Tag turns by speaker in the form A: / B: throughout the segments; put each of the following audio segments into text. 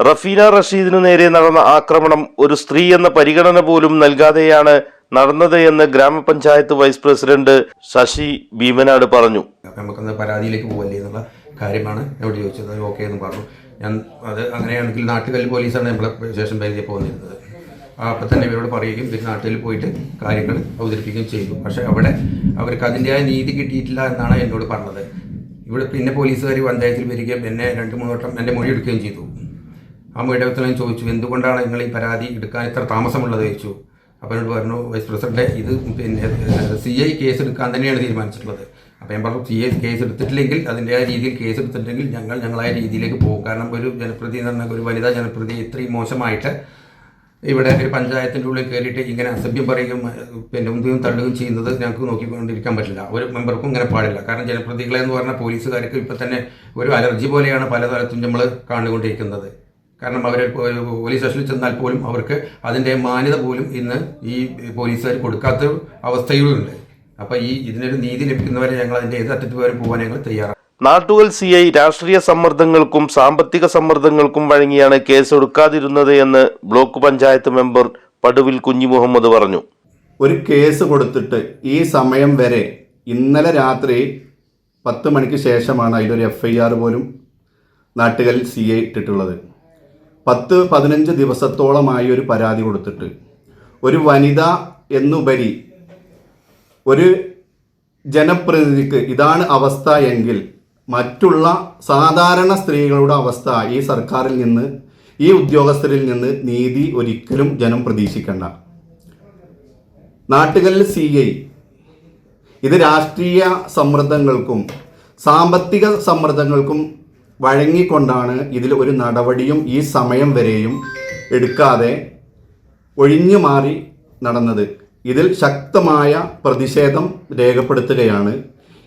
A: Raphinha റഷീദിനു നേരെ നടന്ന ആക്രമണം ഒരു സ്ത്രീ എന്ന പരിഗണന പോലും നൽകാതെയാണ് നടന്നത് എന്ന് ഗ്രാമപഞ്ചായത്ത് വൈസ് പ്രസിഡന്റ് ശശി ഭീമനാട് പറഞ്ഞു.
B: നമുക്കൊന്ന് പരാതിയിലേക്ക് പോകല്ലേ എന്നുള്ള കാര്യമാണ് എന്നോട് ചോദിച്ചത്. ഓക്കെ എന്ന് പറഞ്ഞു. ഞാൻ അത് അങ്ങനെയാണെങ്കിൽ നാട്ടുകല്ല് പോലീസാണ് നമ്മളെ സ്റ്റേഷൻ പരിധിയിൽ പോകുന്നിരുന്നത് അപ്പം തന്നെ ഇവരോട് പറയുകയും പിന്നെ നാട്ടിൽ പോയിട്ട് കാര്യങ്ങൾ അവതരിപ്പിക്കുകയും ചെയ്തു. പക്ഷേ അവിടെ അവർക്ക് അതിന്റെതായ നീതി കിട്ടിയിട്ടില്ല എന്നാണ് എന്നോട് പറഞ്ഞത്. ഇവിടെ പിന്നെ പോലീസുകാർ പഞ്ചായത്തിൽ വരികയും എന്നെ രണ്ട് മൂന്ന് വട്ടം എന്റെ മൊഴി എടുക്കുകയും ചെയ്തു. ആ അടുത്ത് ഞാൻ ചോദിച്ചു എന്തുകൊണ്ടാണ് നിങ്ങൾ ഈ പരാതി എടുക്കാൻ ഇത്ര താമസമുള്ളത്? ചോദിച്ചു. അപ്പോൾ എന്നോട് പറഞ്ഞു വൈസ് പ്രസിഡന്റ് ഇത് പിന്നെ സി ഐ കേസ് എടുക്കാൻ തന്നെയാണ് തീരുമാനിച്ചിട്ടുള്ളത്. അപ്പോൾ ഞാൻ പറഞ്ഞു സി ഐ കേസ് എടുത്തിട്ടില്ലെങ്കിൽ അതിന്റെതായ രീതിയിൽ കേസ് എടുത്തിട്ടില്ലെങ്കിൽ ഞങ്ങൾ ഞങ്ങളായ രീതിയിലേക്ക് പോകും. കാരണം ഒരു ജനപ്രതി എന്ന് പറഞ്ഞാൽ ഒരു വനിതാ ജനപ്രതി ഇത്രയും മോശമായിട്ട് ഇവിടെ ഒരു പഞ്ചായത്തിന്റെ ഉള്ളിൽ കയറിയിട്ട് ഇങ്ങനെ അസഭ്യം പറയുകയും പിന്നെ ഉന്തുകയും തള്ളുകയും ചെയ്യുന്നത് ഞങ്ങൾക്ക് നോക്കിക്കൊണ്ടിരിക്കാൻ പറ്റില്ല. ഒരു മെമ്പർക്കും ഇങ്ങനെ പാടില്ല. കാരണം ജനപ്രതികളെ എന്ന് പറഞ്ഞാൽ പോലീസുകാർക്ക് ഇപ്പം തന്നെ ഒരു അലർജി പോലെയാണ് പലതരത്തും നമ്മൾ കാണുകൊണ്ടിരിക്കുന്നത് കാരണം അവർ പോലീസ് സ്റ്റേഷനിൽ ചെന്നാൽ പോലും അവർക്ക് അതിന്റെ മാന്യത പോലും ഇന്ന് ഈ പോലീസുകാർ കൊടുക്കാത്ത അവസ്ഥയിലുണ്ട്. അപ്പോൾ ഈ ഇതിനൊരു നീതി ലഭിക്കുന്നവരെ ഞങ്ങൾ അതിന്റെ ഏത് അറ്റത്ത് വരെ പോകാൻ ഞങ്ങൾ തയ്യാറാണ്.
A: നാട്ടുകൽ സി ഐ രാഷ്ട്രീയ സമ്മർദ്ദങ്ങൾക്കും സാമ്പത്തിക സമ്മർദ്ദങ്ങൾക്കും വഴങ്ങിയാണ് കേസ് എടുക്കാതിരുന്നത് എന്ന് ബ്ലോക്ക് പഞ്ചായത്ത് മെമ്പർ പടുവിൽ കുഞ്ഞി മുഹമ്മദ് പറഞ്ഞു.
C: ഒരു കേസ് കൊടുത്തിട്ട് ഈ സമയം വരെ ഇന്നലെ രാത്രി പത്ത് മണിക്ക് ശേഷമാണ് അതിലൊരു എഫ് ഐ ആർ പോലും നാട്ടുകൽ സി ഐ ഇട്ടിട്ടുള്ളത്. പത്ത് പതിനഞ്ച് ദിവസത്തോളമായി ഒരു പരാതി കൊടുത്തിട്ട്. ഒരു വനിത എന്നുപരി ഒരു ജനപ്രതിനിധിക്ക് ഇതാണ് അവസ്ഥ എങ്കിൽ മറ്റുള്ള സാധാരണ സ്ത്രീകളുടെ അവസ്ഥ ഈ സർക്കാരിൽ നിന്ന് ഈ ഉദ്യോഗസ്ഥരിൽ നിന്ന് നീതി ഒരിക്കലും ജനം പ്രതീക്ഷിക്കേണ്ട. നാട്ടുകളിൽ സി ഐ ഇത് രാഷ്ട്രീയ സമ്മർദ്ദങ്ങൾക്കും സാമ്പത്തിക സമ്മർദ്ദങ്ങൾക്കും വഴങ്ങിക്കൊണ്ടാണ് ഇതിൽ ഒരു നടപടിയും ഈ സമയം വരെയും എടുക്കാതെ ഒഴിഞ്ഞു മാറി നടന്നത്. ഇതിൽ ശക്തമായ പ്രതിഷേധം രേഖപ്പെടുത്തുകയാണ്.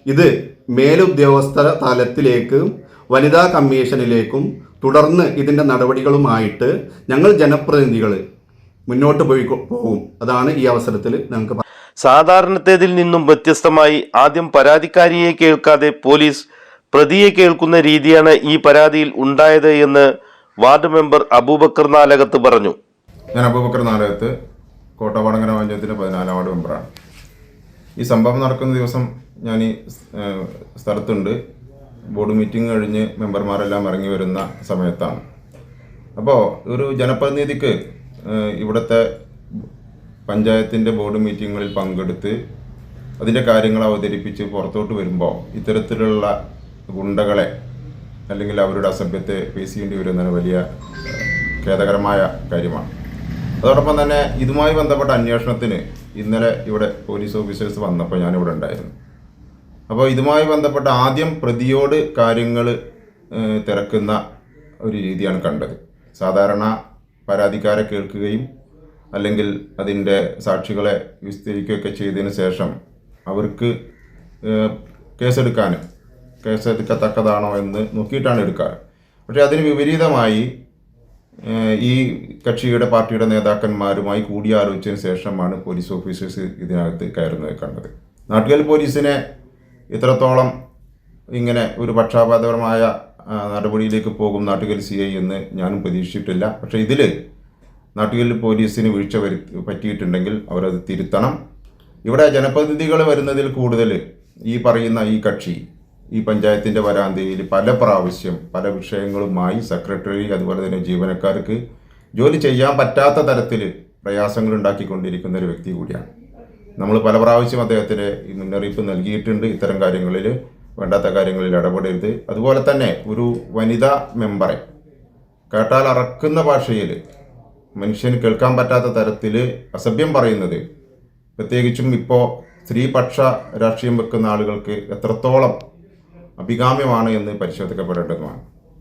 C: ഇത് മേലുദ്യോഗസ്ഥ തലത്തിലേക്ക് വനിതാ കമ്മീഷനിലേക്കും തുടർന്ന് ഇതിന്റെ നടപടികളുമായിട്ട് ഞങ്ങൾ ജനപ്രതിനിധികൾ മുന്നോട്ട് പോയി പോകും അതാണ് ഈ അവസരത്തിൽ ഞങ്ങൾക്ക്
A: സാധാരണത്തേതിൽ നിന്നും വ്യത്യസ്തമായി ആദ്യം പരാതിക്കാരിയെ കേൾക്കാതെ പോലീസ് പ്രതിയെ കേൾക്കുന്ന രീതിയാണ് ഈ പരാതിയിൽ ഉണ്ടായത് എന്ന് വാർഡ് മെമ്പർ അബൂബക്കർ നാലകത്ത് പറഞ്ഞു.
D: ഞാൻ അബൂബക്കർ നാലകത്ത് കോട്ടവാടങ്കര പഞ്ചായത്തിന്റെ പതിനാലാം വാർഡ് മെമ്പറാണ്. ഈ സംഭവം നടക്കുന്ന ദിവസം ഞാൻ ഈ സ്ഥലത്തുണ്ട്. ബോർഡ് മീറ്റിംഗ് കഴിഞ്ഞ് മെമ്പർമാരെല്ലാം ഇറങ്ങി വരുന്ന സമയത്താണ്. അപ്പോൾ ഒരു ജനപ്രതിനിധിക്ക് ഇവിടുത്തെ പഞ്ചായത്തിന്റെ ബോർഡ് മീറ്റിങ്ങുകളിൽ പങ്കെടുത്ത് അതിന്റെ കാര്യങ്ങൾ അവതരിപ്പിച്ച് പുറത്തോട്ട് വരുമ്പോൾ ഇത്തരത്തിലുള്ള ഗുണ്ടകളെ അല്ലെങ്കിൽ അവരുടെ അസഭ്യത്തെ ഫേസ് ചെയ്യേണ്ടി വരുന്നതിന് വലിയ ഖേദകരമായ കാര്യമാണ്. അതോടൊപ്പം തന്നെ ഇതുമായി ബന്ധപ്പെട്ട അന്വേഷണത്തിന് ഇന്നലെ ഇവിടെ പോലീസ് ഓഫീസേഴ്സ് വന്നപ്പോൾ ഞാനിവിടെ ഉണ്ടായിരുന്നു. അപ്പോൾ ഇതുമായി ബന്ധപ്പെട്ട ആദ്യം പ്രതിയോട് കാര്യങ്ങൾ തിരക്കുന്ന ഒരു രീതിയാണ് കണ്ടത്. സാധാരണ പരാതിക്കാരെ കേൾക്കുകയും അല്ലെങ്കിൽ അതിന്റെ സാക്ഷികളെ വിസ്തരിക്കുകയൊക്കെ ചെയ്തതിന് ശേഷം അവർക്ക് ഏഹ്, കേസെടുക്കാൻ കേസെടുക്കത്തക്കതാണോ എന്ന് നോക്കിയിട്ടാണ് എടുക്കാറ്. പക്ഷേ അതിന് വിപരീതമായി ഈ കക്ഷിയുടെ പാർട്ടിയുടെ നേതാക്കന്മാരുമായി കൂടിയാലോചിച്ചതിന് ശേഷമാണ് പോലീസ് ഓഫീസേഴ്സ് ഇതിനകത്ത് കയറുന്നത് കണ്ടത്. നാട്ടുകൽ പോലീസിനെ ഇത്രത്തോളം ഇങ്ങനെ ഒരു പക്ഷാപാതപരമായ നടപടിയിലേക്ക് പോകും നാട്ടുകൽ സി ഐ എന്ന് ഞാനും പ്രതീക്ഷിച്ചിട്ടില്ല. പക്ഷേ ഇതിൽ നാട്ടുകൽ പോലീസിന് വീഴ്ച വരു പറ്റിയിട്ടുണ്ടെങ്കിൽ അവരത് തിരുത്തണം. ഇവിടെ ജനപ്രതിനിധികൾ വരുന്നതിൽ കൂടുതൽ ഈ പറയുന്ന ഈ കക്ഷി ഈ പഞ്ചായത്തിന്റെ വരാന്തയിൽ പല പ്രാവശ്യം പല വിഷയങ്ങളുമായി സെക്രട്ടറി അതുപോലെ തന്നെ ജീവനക്കാർക്ക് ജോലി ചെയ്യാൻ പറ്റാത്ത തരത്തിൽ പ്രയാസങ്ങൾ ഉണ്ടാക്കിക്കൊണ്ടിരിക്കുന്ന ഒരു വ്യക്തി കൂടിയാണ്. നമ്മൾ പല പ്രാവശ്യം അദ്ദേഹത്തിന് ഈ മുന്നറിയിപ്പ് നൽകിയിട്ടുണ്ട്. ഇത്തരം കാര്യങ്ങളിൽ വേണ്ടാത്ത കാര്യങ്ങളിൽ ഇടപെടരുത്. അതുപോലെ തന്നെ ഒരു വനിതാ മെമ്പറെ കേട്ടാൽ അറക്കുന്ന ഭാഷയിൽ മനുഷ്യന് കേൾക്കാൻ പറ്റാത്ത തരത്തിൽ അസഭ്യം പറയുന്നത് പ്രത്യേകിച്ചും ഇപ്പോൾ സ്ത്രീപക്ഷ രാഷ്ട്രീയം വെക്കുന്ന ആളുകൾക്ക് എത്രത്തോളം അഭികാമ്യമാണ് എന്ന് പരിശോധിക്കപ്പെടേണ്ടതുമാണ്.